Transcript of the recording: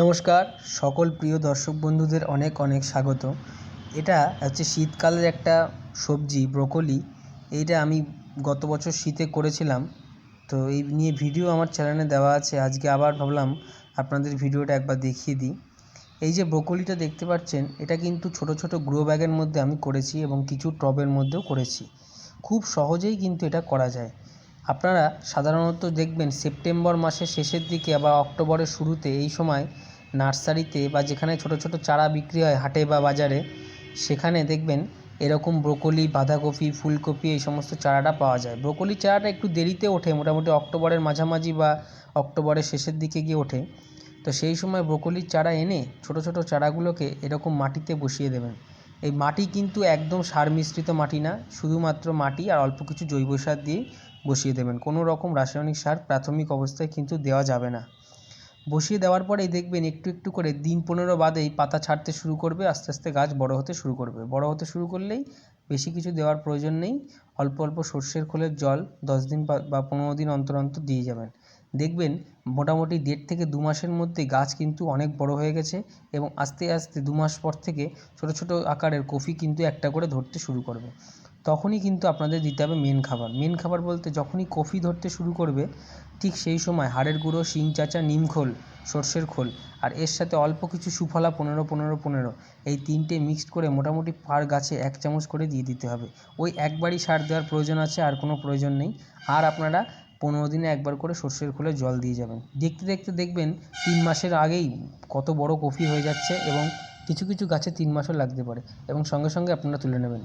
নমস্কার, সকল প্রিয় দর্শক বন্ধুদের অনেক অনেক স্বাগত। এটা হচ্ছে শীতকালের একটা সবজি, ব্রোকলি। এইটা আমি গত বছর শীতে করেছিলাম। তো এই নিয়ে ভিডিও আমার চ্যানেলে দেওয়া আছে। আজকে আবার ভাবলাম আপনাদের ভিডিওটা একবার দেখিয়ে দিই। এই যে ব্রোকলিটা দেখতে পাচ্ছেন, এটা কিন্তু ছোট ছোট গ্রো ব্যাগের মধ্যে আমি করেছি এবং কিছু টবের মধ্যেও করেছি। খুব সহজেই কিন্তু এটা করা যায়। আপনারা সাধারণত দেখবেন সেপ্টেম্বর মাসের শেষের দিকে বা অক্টোবরের শুরুতে এই সময় নার্সারিতে বা যেখানে ছোট ছোট চারা বিক্রি হয়, হাটে বা বাজারে, সেখানে দেখবেন এরকম ব্রোকলি, বাঁধাকপি, ফুলকপি এই সমস্ত চারাটা পাওয়া যায়। ব্রোকলি চারাটা একটু দেরিতে ওঠে, মোটামুটি অক্টোবরের মাঝামাঝি বা অক্টোবরের শেষের দিকে গিয়ে ওঠে। তো সেই সময় ব্রোকলির চারা এনে ছোট ছোট চারাগুলোকে এরকম মাটিতে বসিয়ে দেবেন। এই মাটি কিন্তু একদম সার মিশ্রিত মাটি না, শুধুমাত্র মাটি আর অল্প কিছু জৈব সার দিয়ে বসিয়ে দেবেন। কোনো রকম রাসায়নিক সার প্রাথমিক অবস্থায় কিন্তু দেওয়া যাবে না। বসিয়ে দেওয়ার পরেই দেখবেন একটু একটু করে দিন পনেরো বাদেই পাতা ছাড়তে শুরু করবে, আস্তে আস্তে গাছ বড় হতে শুরু করবে। বড় হতে শুরু করলেই বেশি কিছু দেওয়ার প্রয়োজন নেই, অল্প অল্প সর্ষের খোলের জল দশ দিন বা পনেরো দিন অন্তর অন্তর দিয়ে যাবেন। দেখবেন মোটামুটি দেড় থেকে দু মাসের মধ্যে গাছ কিন্তু অনেক বড় হয়ে গেছে এবং আস্তে আস্তে দু মাস পর থেকে ছোটো ছোটো আকারের কফি কিন্তু একটা করে ধরতে শুরু করবে। তখনই কিন্তু আপনাদের দিতে হবে মেন খাবার। মেন খাবার বলতে যখনই কফি ধরতে শুরু করবে, ঠিক সেই সময় হাড়ের গুঁড়ো, শিং, চাচা নিমখোল সর্ষের খোল, আর এর সাথে অল্প কিছু সুফলা পনেরো পনেরো পনেরো, এই তিনটে মিক্সড করে মোটামুটি পার গাছে এক চামচ করে দিয়ে দিতে হবে। ওই একবারই সার দেওয়ার প্রয়োজন আছে, আর কোনো প্রয়োজন নেই। আর আপনারা পনেরো দিনে একবার করে সর্ষের খোলে জল দিয়ে যাবেন। দেখতে দেখতে দেখবেন তিন মাসের আগেই কত বড় কফি হয়ে যাচ্ছে এবং কিছু কিছু গাছে তিন মাসও লাগতে পারে এবং সঙ্গে সঙ্গে আপনারা তুলে নেবেন।